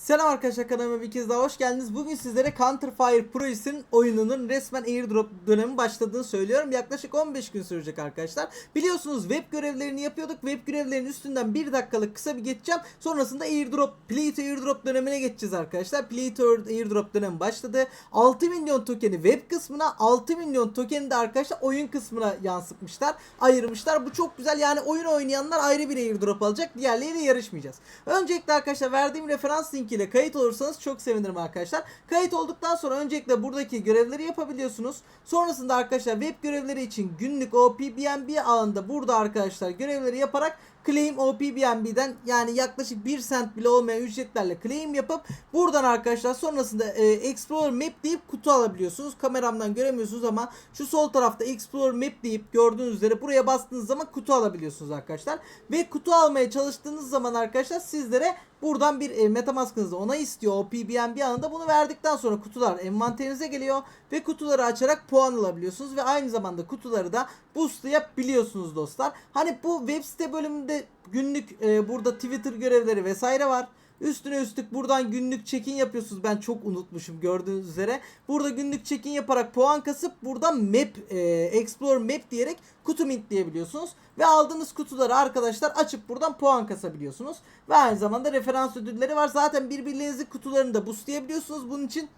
Selam arkadaşlar kanalıma bir kez daha hoş geldiniz. Bugün sizlere Counterfire Projes'in oyununun resmen airdrop dönemi başladığını söylüyorum. Yaklaşık 15 gün sürecek arkadaşlar. Biliyorsunuz web görevlerini yapıyorduk. Web görevlerinin üstünden 1 dakikalık kısa bir geçeceğim. Sonrasında airdrop, play to airdrop dönemine geçeceğiz arkadaşlar. Play to airdrop dönemi başladı. 6 milyon tokeni web kısmına, 6 milyon tokeni de arkadaşlar oyun kısmına yansıtmışlar. Ayırmışlar. Bu çok güzel. Yani oyun oynayanlar ayrı bir airdrop alacak. Diğerleriyle yarışmayacağız. Öncelikle arkadaşlar verdiğim referans linkiyle kayıt olursanız çok sevinirim arkadaşlar. Kayıt olduktan sonra öncelikle buradaki görevleri yapabiliyorsunuz. Sonrasında arkadaşlar web görevleri için günlük OPBNB ağında burada arkadaşlar görevleri yaparak claim OPBNB'den yani yaklaşık 1 cent bile olmayan ücretlerle claim yapıp buradan arkadaşlar sonrasında e, Explorer Map deyip kutu alabiliyorsunuz. Kameramdan göremiyorsunuz ama şu sol tarafta Explorer Map deyip gördüğünüz üzere buraya bastığınız zaman kutu alabiliyorsunuz arkadaşlar. Ve kutu almaya çalıştığınız zaman arkadaşlar sizlere buradan bir e, Metamask'ınızda onay istiyor. O PBNB anında bunu verdikten sonra kutular envanterinize geliyor ve kutuları açarak puan alabiliyorsunuz ve aynı zamanda kutuları da boostlayabiliyorsunuz dostlar. Hani bu web site bölümünde günlük e, burada Twitter görevleri vesaire var. Üstüne üstlük buradan günlük check-in yapıyorsunuz. Ben çok unutmuşum gördüğünüz üzere. Burada günlük check-in yaparak puan kasıp buradan map, e, explore map diyerek kutu mintleyebiliyorsunuz. Ve aldığınız kutuları arkadaşlar açıp buradan puan kasabiliyorsunuz. Ve aynı zamanda referans ödülleri var. Zaten birbirlerinizin kutularını da boostlayabiliyorsunuz. Bunun için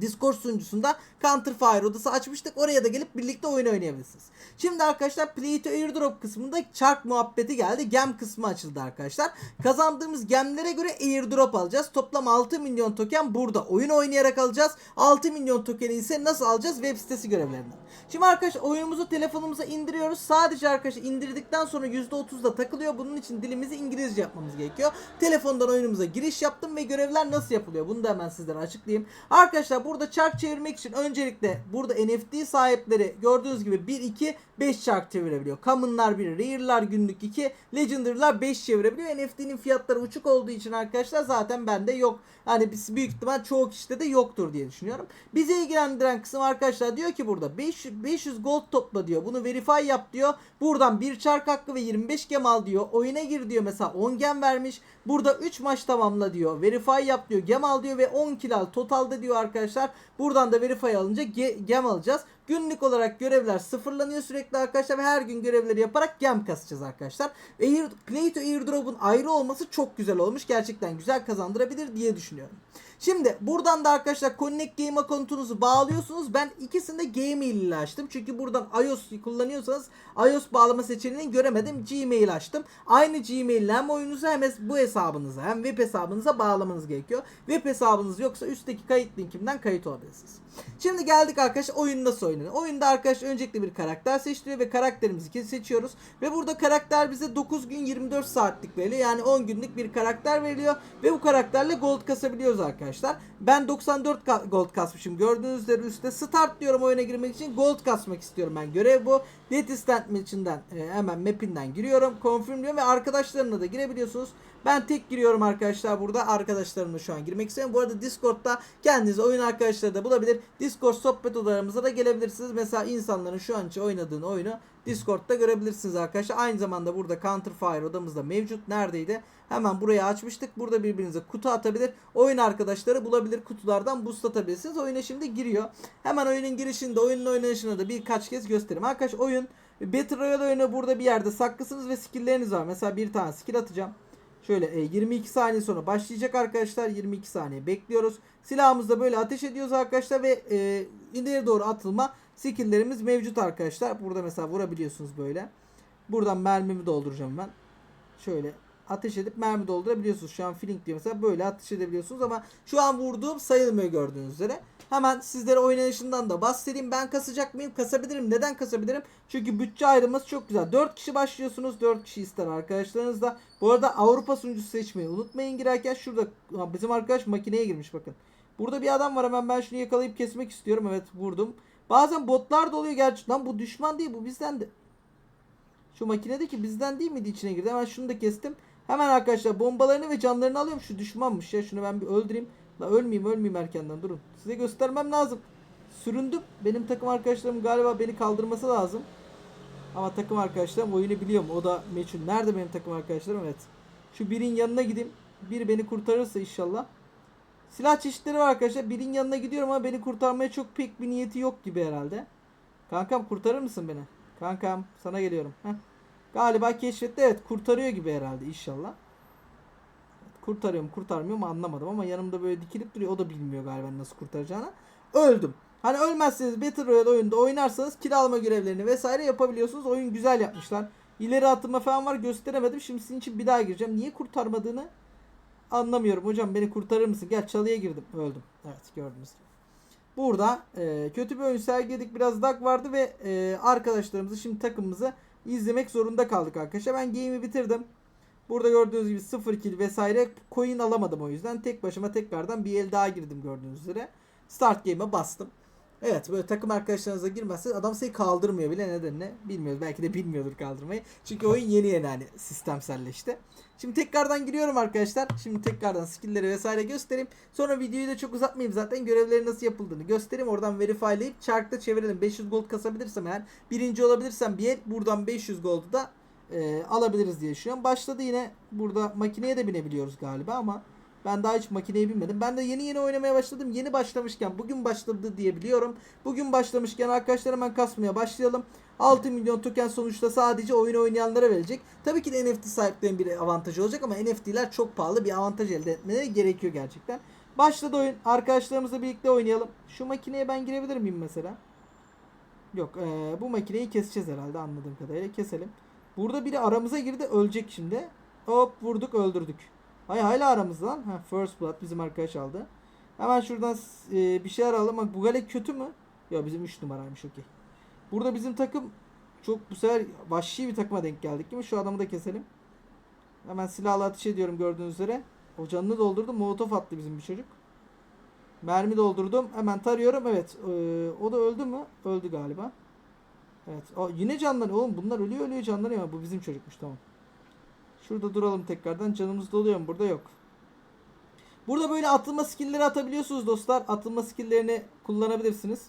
Discord sunucusunda Counterfire odası açmıştık. Oraya da gelip birlikte oyun oynayabilirsiniz. Şimdi arkadaşlar Play to Airdrop kısmında çark muhabbeti geldi. Gem kısmı açıldı arkadaşlar. Kazandığımız gemlere göre Airdrop alacağız. Toplam 6 milyon token burada oyun oynayarak alacağız. 6 milyon tokeni ise nasıl alacağız? Web sitesi görevlerinden. Şimdi arkadaşlar oyunumuzu telefonumuza indiriyoruz. Sadece arkadaşlar indirdikten sonra %30'da takılıyor. Bunun için dilimizi İngilizce yapmamız gerekiyor. Telefondan oyunumuza giriş yaptım ve görevler nasıl yapılıyor? Bunu da hemen sizlere açıklayayım. Arkadaşlar burada çark çevirmek için öncelikle burada NFT sahipleri gördüğünüz gibi 1 2 5 çark çevirebiliyor. Common'lar 1, Rare'lar günlük 2, Legendary'lar 5 çevirebiliyor. NFT'nin fiyatları uçuk olduğu için arkadaşlar zaten bende yok. Hani büyük ihtimal çoğu kişide de yoktur diye düşünüyorum. Bizi ilgilendiren kısım arkadaşlar diyor ki burada 500, 500 gold topla diyor. Bunu verify yap diyor. Buradan bir çark hakkı ve 25 gem al diyor. Oyuna gir diyor mesela 10 gem vermiş. Burada 3 maç tamamla diyor. Verify yap diyor. Gem al diyor ve 10 kill al. Totalde diyor arkadaşlar. Buradan da verify alınca ge- gem alacağız. Günlük olarak görevler sıfırlanıyor sürekli arkadaşlar ve her gün görevleri yaparak gem kasacağız arkadaşlar. Air, Play to Airdrop'un ayrı olması çok güzel olmuş. Gerçekten güzel kazandırabilir diye düşünüyorum. Şimdi buradan da arkadaşlar Connect Game akontunuzu bağlıyorsunuz. Ben ikisini de Gmail ile açtım. Çünkü buradan iOS kullanıyorsanız iOS bağlama seçeneğini göremedim. Gmail açtım. Aynı Gmail ile hem oyununuzu hem bu hesabınıza hem web hesabınıza bağlamanız gerekiyor. Web hesabınız yoksa üstteki kayıt linkimden kayıt olabilirsiniz. Şimdi geldik arkadaşlar oyun nasıl oynanıyor? Oyunda arkadaş öncelikle bir karakter seçtiriyor ve karakterimizi seçiyoruz. Ve burada karakter bize 9 gün 24 saatlik veriliyor. Yani 10 günlük bir karakter veriliyor. Ve bu karakterle gold kasabiliyoruz arkadaşlar. Ben 94 ka- gold kasmışım. Gördüğünüz üzere üstte start diyorum oyuna girmek için. Gold kasmak istiyorum ben. Görev bu. Death Instant içinden e, hemen mapinden giriyorum. Confirm diyorum ve arkadaşlarına da girebiliyorsunuz. Ben tek giriyorum arkadaşlar burada. Arkadaşlarımla şu an girmek istiyorum. Bu arada Discord'da kendiniz oyun arkadaşları da bulabilir. Discord sohbet odalarımıza da gelebilirsiniz. Mesela insanların şu an için oynadığın oyunu Discord'da görebilirsiniz arkadaşlar. Aynı zamanda burada Counterfire odamızda mevcut. Neredeydi? Hemen buraya açmıştık. Burada birbirinize kutu atabilir. Oyun arkadaşları bulabilir. Kutulardan boost atabilirsiniz. Oyuna şimdi giriyor. Hemen oyunun girişinde, oyunun oynanışını da birkaç kez göstereyim. Arkadaş oyun Battle Royale oyunu burada bir yerde saklısınız ve skill'leriniz var. Mesela bir tane skill atacağım. Şöyle e, 22 saniye sonra başlayacak arkadaşlar. 22 saniye bekliyoruz. Silahımızla böyle ateş ediyoruz arkadaşlar ve e, ileri doğru atılma skill'lerimiz mevcut arkadaşlar. Burada mesela vurabiliyorsunuz böyle. Buradan mermimi dolduracağım ben. Şöyle ateş edip mermi doldurabiliyorsunuz. Şu an fling diyor mesela böyle ateş edebiliyorsunuz ama şu an vurduğum sayılmıyor gördüğünüz üzere. Hemen sizlere oynanışından da bahsedeyim. Ben kasacak mıyım? Kasabilirim. Neden kasabilirim? Çünkü bütçe ayrılması çok güzel. 4 kişi başlıyorsunuz. 4 kişi ister arkadaşlarınız da. Bu arada Avrupa sunucusu seçmeyi unutmayın girerken. Şurada bizim arkadaş makineye girmiş bakın. Burada bir adam var hemen ben şunu yakalayıp kesmek istiyorum. Evet vurdum. Bazen botlar da oluyor gerçi. Lan bu düşman değil bu bizden de. Şu makinedeki bizden değil miydi içine girdi. Hemen şunu da kestim. Hemen arkadaşlar bombalarını ve canlarını alıyorum. Şu düşmanmış ya. Şunu ben bir öldüreyim. La ölmeyeyim ölmeyeyim erkenden durun. Size göstermem lazım. Süründüm. Benim takım arkadaşlarım galiba beni kaldırması lazım. Ama takım arkadaşlarım oyunu biliyor mu? O da meçhul. Nerede benim takım arkadaşlarım? Evet. Şu birin yanına gideyim. Bir beni kurtarırsa inşallah. Silah çeşitleri var arkadaşlar. Birinin yanına gidiyorum ama beni kurtarmaya çok pek bir niyeti yok gibi herhalde. Kankam kurtarır mısın beni? Kankam sana geliyorum. Heh. Galiba keşfetti. Evet kurtarıyor gibi herhalde inşallah. Kurtarıyor mu kurtarmıyor mu anlamadım ama yanımda böyle dikilip duruyor. O da bilmiyor galiba nasıl kurtaracağını. Öldüm. Hani ölmezseniz Battle Royale oyunda oynarsanız kill alma görevlerini vesaire yapabiliyorsunuz. Oyun güzel yapmışlar. İleri atılma falan var gösteremedim. Şimdi sizin için bir daha gireceğim. Niye kurtarmadığını anlamıyorum. Hocam beni kurtarır mısın? Gel çalıya girdim. Öldüm. Evet gördünüz. Burada e, kötü bir oyun sergiledik. Biraz lag vardı ve e, arkadaşlarımızı şimdi takımımızı izlemek zorunda kaldık arkadaşlar. Ben game'i bitirdim. Burada gördüğünüz gibi 0 kill vesaire coin alamadım o yüzden. Tek başıma tekrardan bir el daha girdim gördüğünüz üzere. Start game'e bastım. Evet böyle takım arkadaşlarınıza girmezse adam seni kaldırmıyor bile nedenini bilmiyoruz. Belki de bilmiyordur kaldırmayı. Çünkü oyun yeni yeni hani sistemselleşti. Şimdi tekrardan giriyorum arkadaşlar. Şimdi tekrardan skill'leri vesaire göstereyim. Sonra videoyu da çok uzatmayayım zaten. Görevlerin nasıl yapıldığını göstereyim. Oradan verifylayıp çarkta çevirelim. 500 gold kasabilirsem eğer birinci olabilirsem bir buradan 500 gold'u da e, alabiliriz diye düşünüyorum. Başladı yine burada makineye de binebiliyoruz galiba ama ben daha hiç makineye binmedim. Ben de yeni yeni oynamaya başladım. Yeni başlamışken bugün başladı diye biliyorum. Bugün başlamışken arkadaşlar hemen kasmaya başlayalım. 6 milyon token sonuçta sadece oyun oynayanlara verecek. Tabii ki de NFT sahiplerinin bir avantajı olacak ama NFT'ler çok pahalı bir avantaj elde etmeleri gerekiyor gerçekten. Başladı oyun. Arkadaşlarımızla birlikte oynayalım. Şu makineye ben girebilir miyim mesela? Yok eee, bu makineyi keseceğiz herhalde anladığım kadarıyla. Keselim. Burada biri aramıza girdi ölecek şimdi. Hop vurduk öldürdük. Hay hala aramızda lan. Ha, First Blood bizim arkadaş aldı. Hemen şuradan e, bir şeyler alalım. Bak bu galek kötü mü? Ya bizim 3 numaraymış okey. Burada bizim takım çok bu sefer vahşi bir takıma denk geldik değil mi? Şu adamı da keselim. Hemen silahla ateş ediyorum gördüğünüz üzere. O canını doldurdum. Molotof attı bizim bir çocuk. Mermi doldurdum. Hemen tarıyorum. Evet. e, o da öldü mü? Öldü galiba. Evet. O, yine canlanıyor. Oğlum bunlar ölüyor ölüyor canlanıyor bu bizim çocukmuş tamam. Şurada duralım tekrardan. Canımız doluyor mu? Burada yok. Burada böyle atılma skill'leri atabiliyorsunuz dostlar. Atılma skill'lerini kullanabilirsiniz.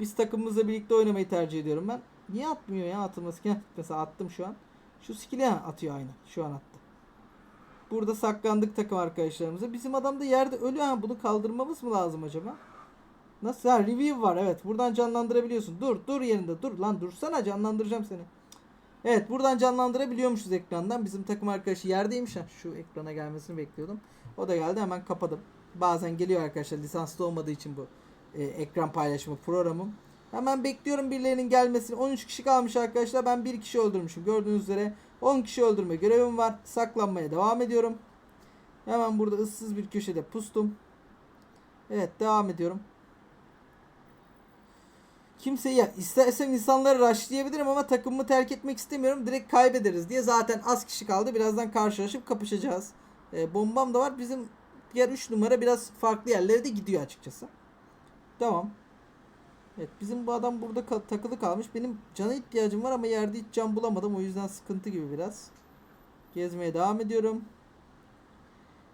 Biz takımımızla birlikte oynamayı tercih ediyorum ben. Niye atmıyor ya atılma skill? Mesela attım şu an. Şu skill'i ha, atıyor aynen. Şu an attı. Burada saklandık takım arkadaşlarımıza. Bizim adam da yerde ölüyor. Ha, bunu kaldırmamız mı lazım acaba? Nasıl? Ha review var. Evet. Buradan canlandırabiliyorsun. Dur. Dur yerinde. Dur. Lan dursana. Canlandıracağım seni. Evet. Buradan canlandırabiliyormuşuz ekrandan. Bizim takım arkadaşı yerdeymiş. Ha, şu ekrana gelmesini bekliyordum. O da geldi. Hemen kapadım. Bazen geliyor arkadaşlar. Lisanslı olmadığı için bu e, ekran paylaşımı programım. Hemen bekliyorum birilerinin gelmesini. 13 kişi kalmış arkadaşlar. Ben bir kişi öldürmüşüm. Gördüğünüz üzere 10 kişi öldürme görevim var. Saklanmaya devam ediyorum. Hemen burada ıssız bir köşede pustum. Evet devam ediyorum. Kimseyi ya istersem insanları rushlayabilirim ama takımımı terk etmek istemiyorum. Direkt kaybederiz diye. Zaten az kişi kaldı. Birazdan karşılaşıp kapışacağız. E, bombam da var. Bizim diğer 3 numara biraz farklı yerlere de gidiyor açıkçası. Tamam. Evet bizim bu adam burada kal- takılı kalmış. Benim cana ihtiyacım var ama yerde hiç can bulamadım. O yüzden sıkıntı gibi biraz. Gezmeye devam ediyorum.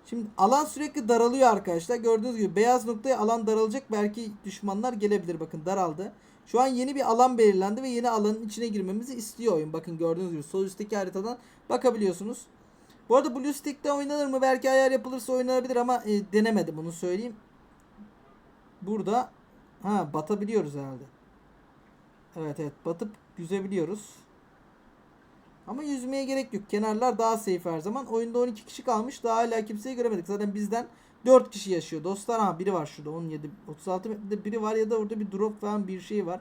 Şimdi alan sürekli daralıyor arkadaşlar. Gördüğünüz gibi beyaz noktaya alan daralacak. Belki düşmanlar gelebilir. Bakın daraldı. Şu an yeni bir alan belirlendi ve yeni alanın içine girmemizi istiyor oyun. Bakın gördüğünüz gibi sol üstteki haritadan bakabiliyorsunuz. Bu arada BlueStack'te oynanır mı? Belki ayar yapılırsa oynanabilir ama e, denemedim bunu söyleyeyim. Burada ha batabiliyoruz herhalde. Evet evet batıp yüzebiliyoruz. Ama yüzmeye gerek yok. Kenarlar daha safe her zaman. Oyunda 12 kişi kalmış. Daha hala kimseyi göremedik. Zaten bizden 4 kişi yaşıyor. Dostlar ha biri var şurada 17 36 metrede biri var ya da orada bir drop falan bir şey var.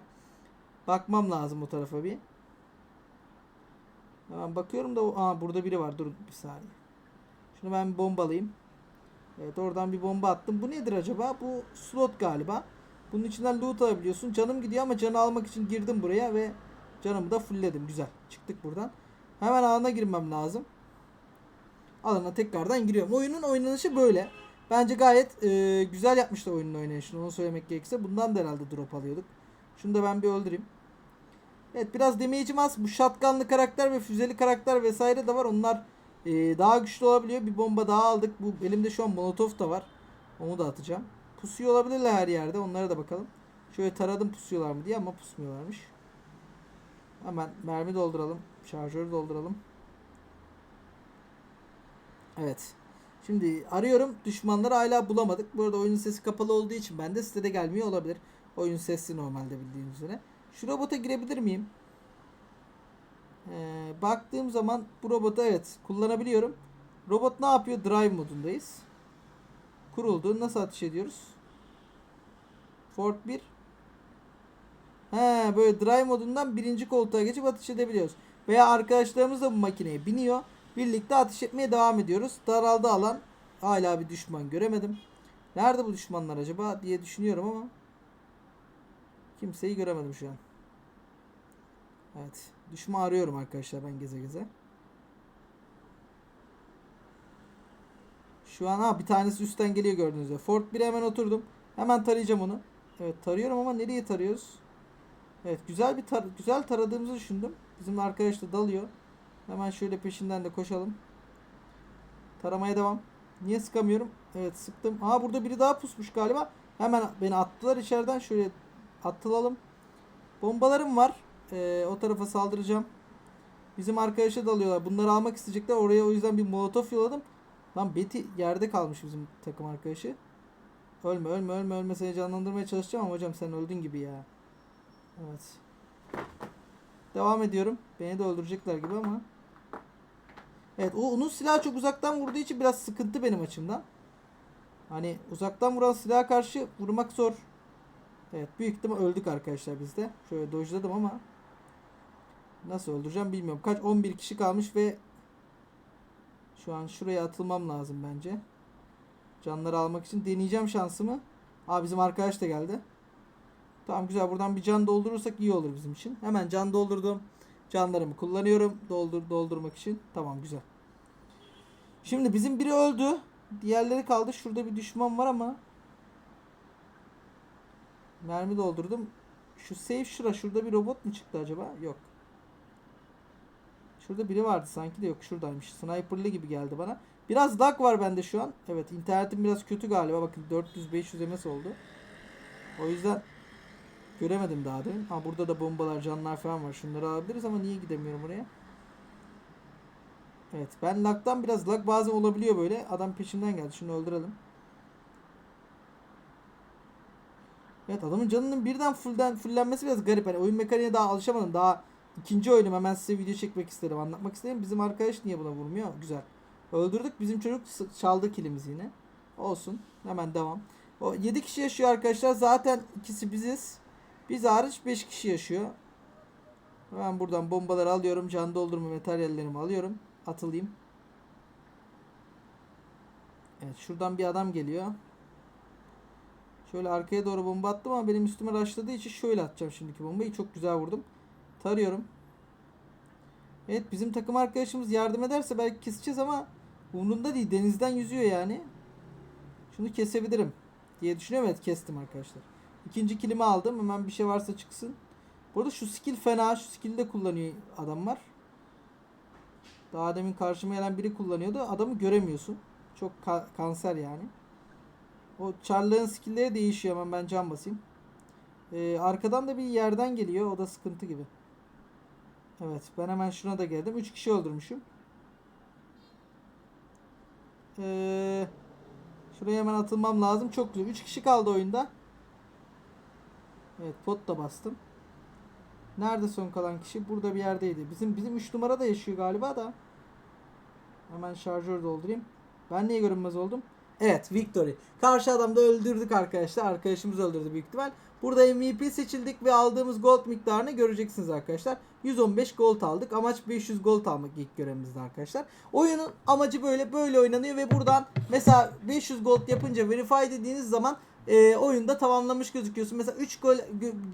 Bakmam lazım o tarafa bir. Hemen bakıyorum da o- aa burada biri var. Dur bir saniye. Şunu ben bir bombalayayım. Evet oradan bir bomba attım. Bu nedir acaba? Bu slot galiba. Bunun içinden loot alabiliyorsun. Canım gidiyor ama canı almak için girdim buraya ve canımı da fullledim. Güzel. Çıktık buradan. Hemen alana girmem lazım. Alana tekrardan giriyorum. Oyunun oynanışı böyle. Bence gayet e, güzel yapmışlar oyunun oynayışını. Onu söylemek gerekirse. Bundan da herhalde drop alıyorduk. Şunu da ben bir öldüreyim. Evet biraz damage'im az. Bu shotgunlı karakter ve füzeli karakter vesaire de var. Onlar e, daha güçlü olabiliyor. Bir bomba daha aldık. Bu elimde şu an molotof da var. Onu da atacağım. Pusuyor olabilirler her yerde. Onlara da bakalım. Şöyle taradım pusuyorlar mı diye ama pusmuyorlarmış. Hemen mermi dolduralım. Şarjörü dolduralım. Evet. Şimdi arıyorum. Düşmanları hala bulamadık. Bu arada oyunun sesi kapalı olduğu için ben de sitede gelmiyor olabilir. Oyun sesli normalde bildiğiniz üzere. Şu robota girebilir miyim? Ee, baktığım zaman bu robotu evet kullanabiliyorum. Robot ne yapıyor? Drive modundayız. Kuruldu. Nasıl ateş ediyoruz? Ford 1 He böyle drive modundan birinci koltuğa geçip ateş edebiliyoruz. Veya arkadaşlarımız da bu makineye biniyor. Birlikte ateş etmeye devam ediyoruz. Daraldı alan. Hala bir düşman göremedim. Nerede bu düşmanlar acaba diye düşünüyorum ama kimseyi göremedim şu an. Evet. Düşman arıyorum arkadaşlar ben geze geze. Şu an ha bir tanesi üstten geliyor gördüğünüz gibi. Ford 1'e hemen oturdum. Hemen tarayacağım onu. Evet tarıyorum ama nereye tarıyoruz? Evet güzel bir tar güzel taradığımızı düşündüm. Bizim arkadaş da dalıyor. Hemen şöyle peşinden de koşalım. Taramaya devam. Niye sıkamıyorum? Evet sıktım. Aa burada biri daha pusmuş galiba. Hemen beni attılar içeriden. Şöyle attılalım. Bombalarım var. Ee, o tarafa saldıracağım. Bizim arkadaşa dalıyorlar. Bunları almak isteyecekler. Oraya o yüzden bir molotof yolladım. Lan Betty yerde kalmış bizim takım arkadaşı. Ölme ölme ölme ölme seni canlandırmaya çalışacağım ama hocam sen öldün gibi ya. Evet. Devam ediyorum. Beni de öldürecekler gibi ama. Evet o onun silahı çok uzaktan vurduğu için biraz sıkıntı benim açımdan. Hani uzaktan vuran silaha karşı vurmak zor. Evet büyük ihtimal öldük arkadaşlar biz de. Şöyle dojladım ama nasıl öldüreceğim bilmiyorum. Kaç 11 kişi kalmış ve şu an şuraya atılmam lazım bence. Canları almak için deneyeceğim şansımı. Aa bizim arkadaş da geldi. Tamam güzel buradan bir can doldurursak iyi olur bizim için. Hemen can doldurdum. Canlarımı kullanıyorum doldur doldurmak için. Tamam güzel. Şimdi bizim biri öldü. Diğerleri kaldı. Şurada bir düşman var ama mermi doldurdum. Şu safe şura. Şurada bir robot mu çıktı acaba? Yok. Şurada biri vardı sanki de yok. Şuradaymış. Sniper'lı gibi geldi bana. Biraz lag var bende şu an. Evet internetim biraz kötü galiba. Bakın 400-500 ms oldu. O yüzden göremedim daha demin. Ha burada da bombalar, canlar falan var. Şunları alabiliriz ama niye gidemiyorum oraya? Evet ben lag'dan biraz lag bazen olabiliyor böyle. Adam peşimden geldi. Şunu öldürelim. Evet adamın canının birden fullden fullenmesi biraz garip. Hani oyun mekaniğine daha alışamadım. Daha ikinci oyunum. Hemen size video çekmek istedim. Anlatmak istedim. Bizim arkadaş niye buna vurmuyor? Güzel. Öldürdük. Bizim çocuk çaldı kilimizi yine. Olsun. Hemen devam. O 7 kişi yaşıyor arkadaşlar. Zaten ikisi biziz. Biz hariç 5 kişi yaşıyor. Ben buradan bombaları alıyorum. Can doldurma materyallerimi alıyorum. Atılayım. Evet şuradan bir adam geliyor. Şöyle arkaya doğru bomba attım ama benim üstüme rushladığı için şöyle atacağım şimdiki bombayı. Çok güzel vurdum. Tarıyorum. Evet bizim takım arkadaşımız yardım ederse belki keseceğiz ama umurunda değil. Denizden yüzüyor yani. Şunu kesebilirim diye düşünüyorum. Evet kestim arkadaşlar. İkinci kilimi aldım. Hemen bir şey varsa çıksın. Burada şu skill fena. Şu skill'i de kullanıyor adamlar. Daha demin karşıma gelen biri kullanıyordu. Adamı göremiyorsun. Çok ka- kanser yani. O çarlığın skill'leri değişiyor. Hemen ben can basayım. Ee, arkadan da bir yerden geliyor. O da sıkıntı gibi. Evet ben hemen şuna da geldim. 3 kişi öldürmüşüm. Ee, şuraya hemen atılmam lazım. Çok güzel. 3 kişi kaldı oyunda. Evet pot da bastım. Nerede son kalan kişi? Burada bir yerdeydi. Bizim bizim 3 numara da yaşıyor galiba da. Hemen şarjör doldurayım. Ben niye görünmez oldum? Evet Victory. Karşı adamda öldürdük arkadaşlar. Arkadaşımız öldürdü büyük ihtimal. Burada MVP seçildik ve aldığımız gold miktarını göreceksiniz arkadaşlar. 115 gold aldık. Amaç 500 gold almak ilk görevimizde arkadaşlar. Oyunun amacı böyle böyle oynanıyor ve buradan mesela 500 gold yapınca verify dediğiniz zaman e, oyunda tamamlamış gözüküyorsun. Mesela 3 gol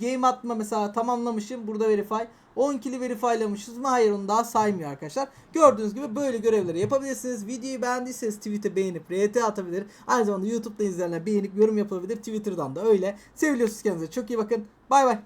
game atma mesela tamamlamışım. Burada verify. 10 kili verifylamışız mı? Hayır onu daha saymıyor arkadaşlar. Gördüğünüz gibi böyle görevleri yapabilirsiniz. Videoyu beğendiyseniz tweet'e beğenip RT atabilir. Aynı zamanda YouTube'da izleyenler beğenip yorum yapabilir. Twitter'dan da öyle. Seviliyorsunuz kendinize. Çok iyi bakın. Bay bay.